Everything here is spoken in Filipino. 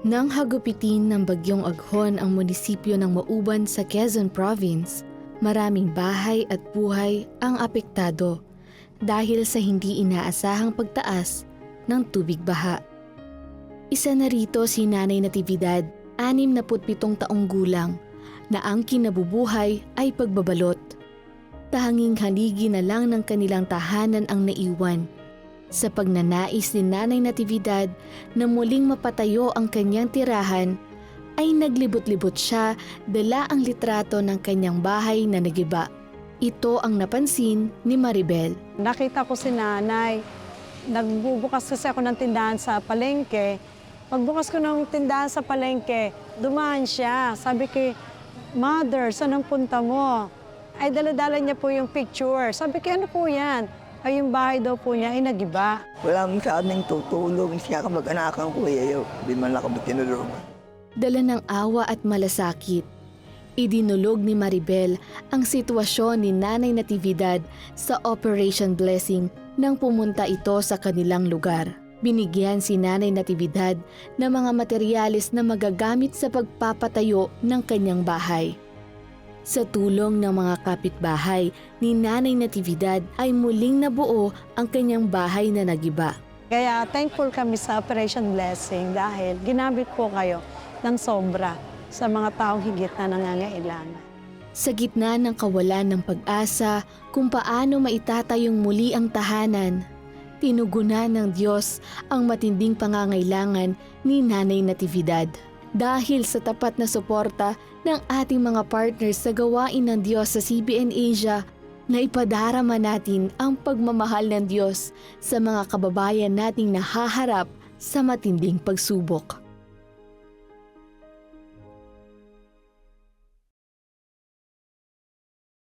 Nang hagupitin ng bagyong aghon ang munisipyo ng Mauban sa Quezon Province, maraming bahay at buhay ang apektado dahil sa hindi inaasahang pagtaas ng tubig baha. Isa na rito si Nanay Natividad, 67 taong gulang, na ang kinabubuhay ay pagbabalot. Tanging haligi na lang ng kanilang tahanan ang naiwan sa pagnanais ni Nanay Natividad na muling mapatayo ang kanyang tirahan, ay naglibot-libot siya dala ang litrato ng kanyang bahay na nagiba. Ito ang napansin ni Maribel. Nakita ko si nanay. Nagbubukas kasi ako ng tindahan sa palengke. Pagbukas ko ng tindahan sa palengke, dumaan siya. Sabi ko, Mother, saan ang punta mo? Ay, daladala niya po yung picture. Sabi ko, ano po yan? Ay, yung bahay daw po niya ay nagiba. Wala mo sa aming tutulong siya kamag-anakan ko eh. Di man lang kami tinulungan. Dala ng awa at malasakit. Idinulog ni Maribel ang sitwasyon ni Nanay Natividad sa Operation Blessing nang pumunta ito sa kanilang lugar. Binigyan si Nanay Natividad ng mga materyales na magagamit sa pagpapatayo ng kanyang bahay. Sa tulong ng mga kapitbahay ni Nanay Natividad ay muling nabuo ang kanyang bahay na nagiba. Kaya thankful kami sa Operation Blessing dahil ginamit po kayo ng sobra sa mga taong higit na nangangailangan. Sa gitna ng kawalan ng pag-asa kung paano maitatayong muli ang tahanan, tinugunan ng Diyos ang matinding pangangailangan ni Nanay Natividad. Dahil sa tapat na suporta ng ating mga partners sa gawain ng Diyos sa CBN Asia, na ipadarama natin ang pagmamahal ng Diyos sa mga kababayan nating nahaharap sa matinding pagsubok.